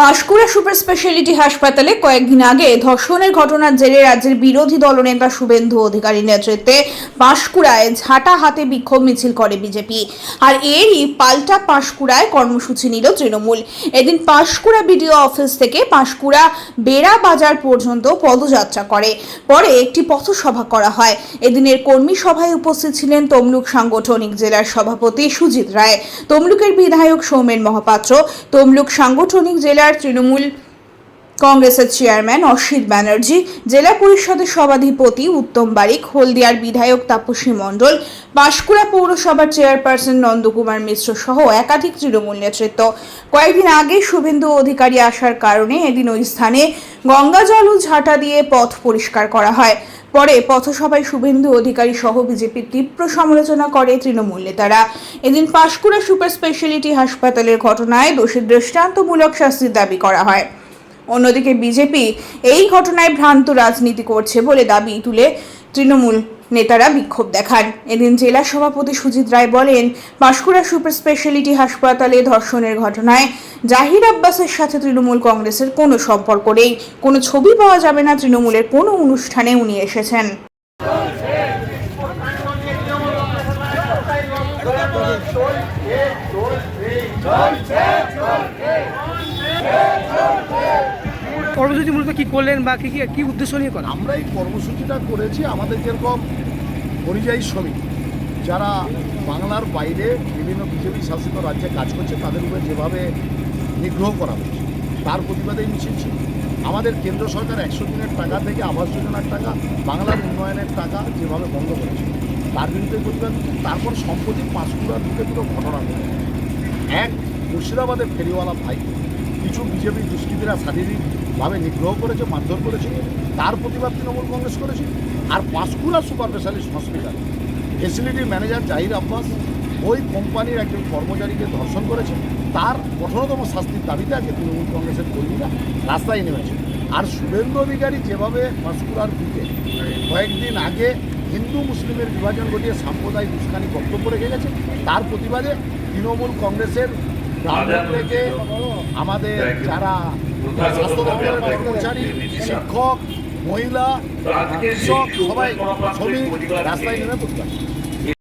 Panskura super speciality হাসপাতালে কয়েকদিন আগে ধর্ষণের ঘটনার জেরে রাজ্যের বিরোধী দলনেতা শুভেন্দু অধিকারীর নেতৃত্বে পাঁশকুড়ায় ঝাঁটা হাতে বিক্ষোভ মিছিল করে বিজেপি। আর এরই পাল্টা পাঁশকুড়ায় কর্মসূচি নিল তৃণমূল। এদিন পাঁশকুড়া বিডিও অফিস থেকে পাঁশকুড়া বেড়া বাজার পর্যন্ত পদযাত্রা করে। পরে একটি পথসভা করা হয়। এদিনের কর্মী সভায় উপস্থিত ছিলেন তমলুক সাংগঠনিক জেলার সভাপতি সুজিত রায়, তমলুকের বিধায়ক সৌমেন মহাপাত্র, তমলুক সাংগঠনিক জেলার তৃণমূল কংগ্রেসের চেয়ারম্যান অসিত ব্যানার্জি, জেলা পরিষদের সভাধিপতি উত্তম বারিক, হলদিয়ার বিধায়ক তাপসী মণ্ডল পাঁশকুড়া পৌরসভার চেয়ারপারসন নন্দকুমার মিশ্র সহ একাধিক তৃণমূল নেতৃত্ব। কয়েকদিন আগে শুভেন্দু অধিকারী আসার কারণে এদিন ওই স্থানে গঙ্গা জল ও ঝাঁটা দিয়ে পথ পরিষ্কার করা হয়। পরে পথসভায় শুভেন্দু অধিকারী সহ বিজেপির তীব্র সমালোচনা করে তৃণমূল নেতারা। এদিন পাঁশকুড়া সুপার স্পেশালিটি হাসপাতালের ঘটনায় দোষী দৃষ্টান্তমূলক শাস্তির দাবি করা হয়। অন্যদিকে বিজেপি এই ঘটনায় ভ্রান্ত রাজনীতি করছে বলে দাবি তুলে তৃণমূল নেতারা বিক্ষোভ দেখান এদিন জেলা সভাপতি সুজিত রায় বলেন পাঁশকুড়া সুপার স্পেশালিটি হাসপাতালে ধর্ষণের ঘটনায় জাহির আব্বাসের সাথে তৃণমূল কংগ্রেসের কোনো সম্পর্ক নেই কোনো ছবি পাওয়া যাবে না তৃণমূলের কোনো অনুষ্ঠানে উনি এসেছেন কর্মসূচি মূলত কি করলেন বা কি কি উদ্দেশ্য নিয়ে করা? আমরা এই কর্মসূচিটা করেছি আমাদের যেরকম পরিযায়ী শ্রমিক, যারা বাংলার বাইরে বিভিন্ন বিজেপি শাসিত রাজ্যে কাজ করছে, তাদের উপরে যেভাবে নিগ্রহ করা হচ্ছে, তার প্রতিবাদে মিছিল ছিল। আমাদের কেন্দ্র সরকার একশো দিনের টাকা থেকে আবাস যোজনার টাকা, বাংলার উন্নয়নের টাকা যেভাবে বন্ধ করেছে, তার বিরুদ্ধে প্রতিবাদ তারপর সম্প্রতি পাঁশকুড়ার দিকে দুটো ঘটনা ঘটে এক মুর্শিদাবাদের ফেরিওয়ালা ভাই কিছু বিজেপি দুষ্কৃতীরা শারীরিকভাবে নিগ্রহ করেছে মারধর করেছে তার প্রতিবাদ তৃণমূল কংগ্রেস করেছে আর Panskura super specialist hospital. Facility manager Zahir Abbas ওই কোম্পানির একজন কর্মচারীকে ধর্ষণ করেছে। তার কঠোরতম শাস্তির দাবিতে আজকে তৃণমূল কংগ্রেসের কর্মীরা রাস্তায় নেমেছে। আর শুভেন্দু অধিকারী যেভাবে পাঁশকুড়ার দিকে কয়েকদিন আগে হিন্দু মুসলিমের বিভাজন ঘটিয়ে সাম্প্রদায়িক উস্কানি বক্তব্য রেখে গেছে তার প্রতিবাদে তৃণমূল কংগ্রেসের থেকে আমাদের যারা স্বাস্থ্য দপ্তরের কর্মচারী শিক্ষক মহিলা কৃষক সবাই শ্রমিক রাস্তায় নেমে প্রতিবাদ